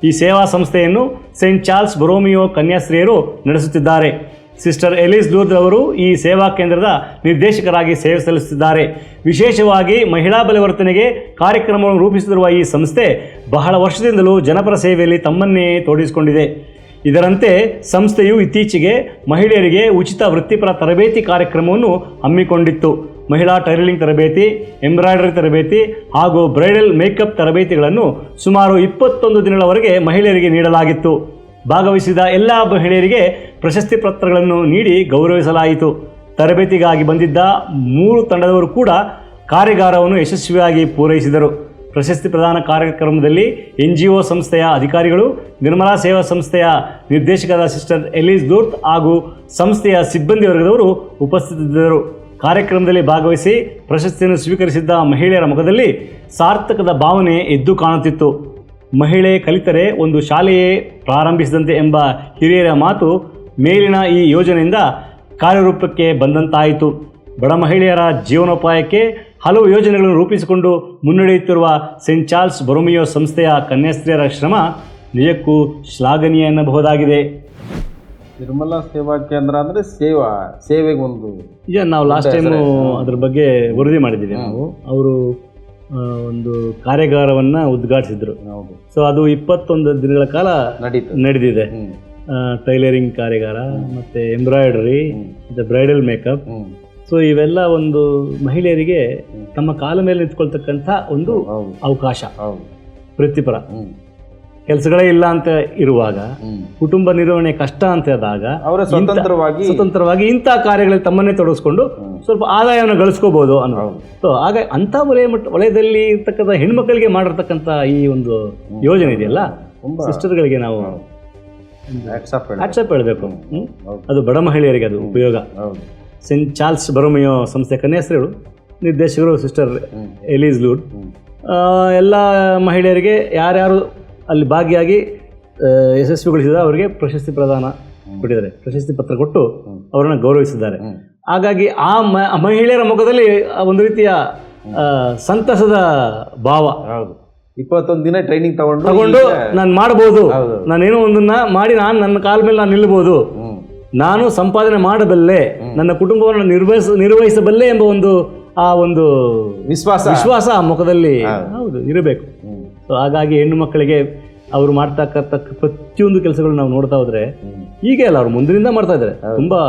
ಈ ಸೇವಾ ಸಂಸ್ಥೆಯನ್ನು ಸೆಂಟ್ ಚಾರ್ಲ್ಸ್ ಬೊರೋಮಿಯೋ ಕನ್ಯಾಸ್ತ್ರೀಯರು ನಡೆಸುತ್ತಿದ್ದಾರೆ. ಸಿಸ್ಟರ್ ಎಲಿಸ್ ದೂರ್ ಅವರು ಈ ಸೇವಾ ಕೇಂದ್ರದ ನಿರ್ದೇಶಕರಾಗಿ ಸೇವೆ ಸಲ್ಲಿಸುತ್ತಿದ್ದಾರೆ. ವಿಶೇಷವಾಗಿ ಮಹಿಳಾ ಬಲವರ್ತನೆಗೆ ಕಾರ್ಯಕ್ರಮವನ್ನು ರೂಪಿಸುತ್ತಿರುವ ಈ ಸಂಸ್ಥೆ ಬಹಳ ವರ್ಷದಿಂದಲೂ ಜನಪರ ಸೇವೆಯಲ್ಲಿ ತಮ್ಮನ್ನೇ ತೊಡಗಿಸಿಕೊಂಡಿದೆ ಇದರಂತೆ ಸಂಸ್ಥೆಯು ಇತ್ತೀಚೆಗೆ ಮಹಿಳೆಯರಿಗೆ ಉಚಿತ ವೃತ್ತಿಪರ ತರಬೇತಿ ಕಾರ್ಯಕ್ರಮವನ್ನು ಹಮ್ಮಿಕೊಂಡಿತ್ತು. ಮಹಿಳಾ ಟೈಲರಿಂಗ್ ತರಬೇತಿ, ಎಂಬ್ರಾಯ್ಡರಿ ತರಬೇತಿ ಹಾಗೂ ಬ್ರೈಡಲ್ ಮೇಕಪ್ ತರಬೇತಿಗಳನ್ನು ಸುಮಾರು ಇಪ್ಪತ್ತೊಂದು ದಿನಗಳವರೆಗೆ ಮಹಿಳೆಯರಿಗೆ ನೀಡಲಾಗಿತ್ತು. ಭಾಗವಹಿಸಿದ ಎಲ್ಲ ಮಹಿಳೆಯರಿಗೆ ಪ್ರಶಸ್ತಿ ಪತ್ರಗಳನ್ನು ನೀಡಿ ಗೌರವಿಸಲಾಯಿತು. ತರಬೇತಿಗಾಗಿ ಬಂದಿದ್ದ ಮೂರು ತಂಡದವರು ಕೂಡ ಕಾರ್ಯಾಗಾರವನ್ನು ಯಶಸ್ವಿಯಾಗಿ ಪೂರೈಸಿದರು. ಪ್ರಶಸ್ತಿ ಪ್ರದಾನ ಕಾರ್ಯಕ್ರಮದಲ್ಲಿ ಎನ್ ಜಿ ಒ ಸಂಸ್ಥೆಯ ಅಧಿಕಾರಿಗಳು, ನಿರ್ಮಲಾ ಸೇವಾ ಸಂಸ್ಥೆಯ ನಿರ್ದೇಶಕರಾದ ಸಿಸ್ಟರ್ ಎಲಿಸ್ ದೂರ್ತ್ ಹಾಗೂ ಸಂಸ್ಥೆಯ ಸಿಬ್ಬಂದಿ ವರ್ಗದವರು ಉಪಸ್ಥಿತರಿದ್ದರು ಕಾರ್ಯಕ್ರಮದಲ್ಲಿ ಭಾಗವಹಿಸಿ ಪ್ರಶಸ್ತಿಯನ್ನು ಸ್ವೀಕರಿಸಿದ್ದ ಮಹಿಳೆಯರ ಮುಖದಲ್ಲಿ ಸಾರ್ಥಕದ ಭಾವನೆ ಎದ್ದು ಕಾಣುತ್ತಿತ್ತು. ಮಹಿಳೆ ಕಲಿತರೆ ಒಂದು ಶಾಲೆಯೇ ಪ್ರಾರಂಭಿಸಿದಂತೆ ಎಂಬ ಹಿರಿಯರ ಮಾತು ಮೇಲಿನ ಈ ಯೋಜನೆಯಿಂದ ಕಾರ್ಯರೂಪಕ್ಕೆ ಬಂದಂತಾಯಿತು. ಬಡ ಮಹಿಳೆಯರ ಜೀವನೋಪಾಯಕ್ಕೆ ಹಲವು ಯೋಜನೆಗಳನ್ನು ರೂಪಿಸಿಕೊಂಡು ಮುನ್ನಡೆಯುತ್ತಿರುವ ಸೆಂಟ್ ಚಾರ್ಲ್ಸ್ ಬೊರೊಮಿಯೋ ಸಂಸ್ಥೆಯ ಕನ್ಯಾಸ್ತ್ರೀಯರ ಶ್ರಮ ನಿಜಕ್ಕೂ ಶ್ಲಾಘನೀಯ ಎನ್ನಬಹುದಾಗಿದೆ. ನಿರ್ಮಲಾ ಸೇವಾ ಕೇಂದ್ರ ಅಂದ್ರೆ ಸೇವಾ ಸೇವೆಗೆ ಒಂದು ಈಗ ನಾವು ಲಾಸ್ಟ್ ಟೈಮ್ ಅದ್ರ ಬಗ್ಗೆ ವರದಿ ಮಾಡಿದ್ದೀವಿ ನಾವು. ಅವರು ಒಂದು ಕಾರ್ಯಾಗಾರವನ್ನು ಉದ್ಘಾಟಿಸಿದ್ರು. ಹೌದು. ಸೊ ಅದು ಇಪ್ಪತ್ತೊಂದು ದಿನಗಳ ಕಾಲ ನಡೀತು ನಡೆದಿದೆ. ಟೈಲರಿಂಗ್ ಕಾರ್ಯಾಗಾರ ಮತ್ತು ಎಂಬ್ರಾಯ್ಡರಿ ಮತ್ತು ಬ್ರೈಡಲ್ ಮೇಕಪ್ ಸೊ ಇವೆಲ್ಲ ಒಂದು ಮಹಿಳೆಯರಿಗೆ ತಮ್ಮ ಕಾಲ ಮೇಲೆ ನಿಂತ್ಕೊಳ್ತಕ್ಕಂಥ ಒಂದು ಅವಕಾಶ. ವೃತ್ತಿಪರ. ಕೆಲಸಗಳೇ ಇಲ್ಲ ಅಂತ ಇರುವಾಗ ಕುಟುಂಬ ನಿರ್ವಹಣೆ ಕಷ್ಟ ಅಂತ ಆದಾಗ ಅವರ ಸ್ವತಂತ್ರವಾಗಿ ಸ್ವತಂತ್ರವಾಗಿ ಇಂಥ ಕಾರ್ಯಗಳಲ್ಲಿ ತಮ್ಮನ್ನೇ ತೊಡಗಿಸ್ಕೊಂಡು ಸ್ವಲ್ಪ ಆದಾಯವನ್ನು ಗಳಿಸ್ಕೋಬಹುದು ಅನ್ನೋ. ಸೊ ಆಗ ಅಂಥ ವಲಯ ಮಟ್ಟ ವಲಯದಲ್ಲಿ ಇರ್ತಕ್ಕಂಥ ಹೆಣ್ಮಕ್ಳಿಗೆ ಮಾಡಿರ್ತಕ್ಕಂಥ ಈ ಒಂದು ಯೋಜನೆ ಇದೆಯಲ್ಲ? ಸಿಸ್ಟರ್ಗಳಿಗೆ ನಾವು ವಾಟ್ಸಪ್ ಹೇಳಬೇಕು. ಅದು ಬಡ ಮಹಿಳೆಯರಿಗೆ ಅದು ಉಪಯೋಗ. ಸೆಂಟ್ ಚಾರ್ಲ್ಸ್ ಬರೋಮಿಯೋ ಸಂಸ್ಥೆ ಕನ್ಯಾಸ್ತ್ರೀಗಳು ನಿರ್ದೇಶಕರು ಸಿಸ್ಟರ್. ಎಲೀಸ್ ಲೂಡ್ ಎಲ್ಲ ಮಹಿಳೆಯರಿಗೆ ಯಾರ್ಯಾರು ಅಲ್ಲಿ ಭಾಗಿಯಾಗಿ ಯಶಸ್ವಿಗೊಳಿಸಿದ ಅವರಿಗೆ ಪ್ರಶಸ್ತಿ ಪ್ರದಾನ ಕೊಟ್ಟಿದ್ದಾರೆ ಪ್ರಶಸ್ತಿ ಪತ್ರ ಕೊಟ್ಟು ಅವರನ್ನು ಗೌರವಿಸಿದ್ದಾರೆ ಹಾಗಾಗಿ ಆ ಮಹಿಳೆಯರ ಮುಖದಲ್ಲಿ ಒಂದು ರೀತಿಯ ಸಂತಸದ ಭಾವ ಇಪ್ಪತ್ತೊಂದು ದಿನ ಟ್ರೈನಿಂಗ್ ತಗೊಂಡು ತಗೊಂಡು ನಾನು ಮಾಡ್ಬೋದು. ನಾನೇನೋ ಒಂದನ್ನ ಮಾಡಿ ನಾನು ನನ್ನ ಕಾಲ ಮೇಲೆ ನಾನು ನಿಲ್ಬೋದು. ನಾನು ಸಂಪಾದನೆ ಮಾಡಬಲ್ಲೆ ನನ್ನ ಕುಟುಂಬವನ್ನು ನಿರ್ವಹಿಸ ನಿರ್ವಹಿಸಬಲ್ಲೆ ಎಂಬ ಒಂದು ಆ ಒಂದು ವಿಶ್ವಾಸ. ವಿಶ್ವಾಸ ಆ ಮುಖದಲ್ಲಿ ಹೌದು ಇರಬೇಕು. ಸೊ ಹಾಗಾಗಿ ಹೆಣ್ಣು ಮಕ್ಕಳಿಗೆ ಅವರು ಮಾಡ್ತಕ್ಕಂಥ ಪ್ರತಿಯೊಂದು ಕೆಲಸಗಳು ನಾವು ನೋಡ್ತಾ ಹೋದ್ರೆ ಹೀಗೆ ಅಲ್ಲ ಅವ್ರು ಮುಂದಿನಿಂದ ಮಾಡ್ತಾ ಇದ್ದಾರೆ. ತುಂಬಾ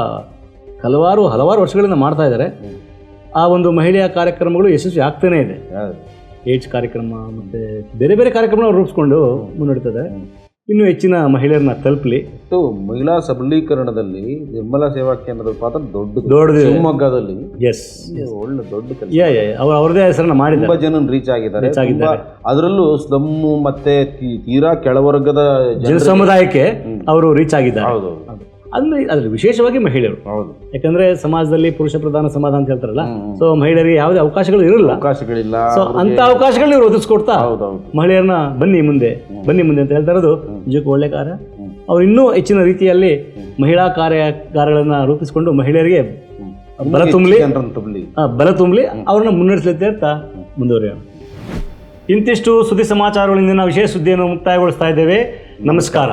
ಹಲವಾರು ಹಲವಾರು ವರ್ಷಗಳಿಂದ ಮಾಡ್ತಾ ಇದ್ದಾರೆ. ಆ ಒಂದು ಮಹಿಳೆಯ ಕಾರ್ಯಕ್ರಮಗಳು ಯಶಸ್ವಿ ಆಗ್ತಾನೇ ಇದೆ. ಏಡ್ಸ್ ಕಾರ್ಯಕ್ರಮ ಮತ್ತೆ ಬೇರೆ ಬೇರೆ ಕಾರ್ಯಕ್ರಮ ರೂಪಿಸ್ಕೊಂಡು ಮುನ್ನಡೀತದೆ. ಇನ್ನೂ ಹೆಚ್ಚಿನ ಮಹಿಳೆಯರನ್ನ ತಲುಪಲಿ. ಮತ್ತು ಮಹಿಳಾ ಸಬಲೀಕರಣದಲ್ಲಿ ನಿರ್ಮಲಾ ಸೇವಾ ಕೇಂದ್ರದ ಪಾತ್ರ ದೊಡ್ಡದು. ದೊಡ್ಡದಿದೆ. ಶಿವಮೊಗ್ಗದಲ್ಲಿ. ಎಸ್ ಒಳ್ಳೆ ದೊಡ್ಡ ಕೆಲಸ. ಯಾ ಯಾ ಅವ್ರು ಅವ್ರದೇ ಹೆಸರನ್ನ ಮಾಡಿದ್ದಾರೆ. ತುಂಬಾ ಜನ ರೀಚ್ ಆಗಿದ್ದಾರೆ. Reach ಆಗಿದ್ದಾರೆ. ಅದರಲ್ಲೂ ಸ್ಲಮ್ಮು ಮತ್ತೆ ತೀ- ತೀರಾ ಕೆಳವರ್ಗದ ಜನ ಸಮುದಾಯಕ್ಕೆ ಅವರು ರೀಚ್ ಆಗಿದ್ದಾರೆ. ಹೌದು. ಅಂದ್ರೆ ಅದ್ರ ವಿಶೇಷವಾಗಿ ಮಹಿಳೆಯರು. ಹೌದು. ಯಾಕಂದ್ರೆ ಸಮಾಜದಲ್ಲಿ ಪುರುಷ ಪ್ರಧಾನ ಸಮಾಜ ಅಂತ ಹೇಳ್ತಾರಲ್ಲ ಸೊ ಮಹಿಳೆಯರಿಗೆ ಯಾವುದೇ ಅವಕಾಶಗಳು ಇರಲ್ಲ. ಅವಕಾಶಗಳಿಲ್ಲ ಸೊ ಅಂತ ಅವಕಾಶಗಳನ್ನ ಇವರು ಒದಗಿಸ್ಕೊಡ್ತಾ ಮಹಿಳೆಯರನ್ನ ಬನ್ನಿ ಮುಂದೆ ಬನ್ನಿ ಮುಂದೆ ಅಂತ ಹೇಳ್ತಾ ಇರೋದು ನಿಜಕ್ಕೂ ಒಳ್ಳೆ ಕಾರ್ಯ. ಅವ್ರು ಇನ್ನೂ ಹೆಚ್ಚಿನ ರೀತಿಯಲ್ಲಿ ಮಹಿಳಾ ಕಾರ್ಯಾಗಾರಗಳನ್ನ ರೂಪಿಸಿಕೊಂಡು ಮಹಿಳೆಯರಿಗೆ ಬಲ ತುಂಬಲಿ ಬಲ ತುಂಬಲಿ ಅವ್ರನ್ನ ಮುನ್ನಡೆಸಲಿ ಅಂತ ಮುಂದುವರಿಯೋಣ. ಇಂತಿಷ್ಟು ಸುದ್ದಿ ಸಮಾಚಾರಗಳಿಂದ ನಾವು ವಿಶೇಷ ಸುದ್ದಿಯನ್ನು ಮುಕ್ತಾಯಗೊಳಿಸ್ತಾ ಇದ್ದೇವೆ. ನಮಸ್ಕಾರ.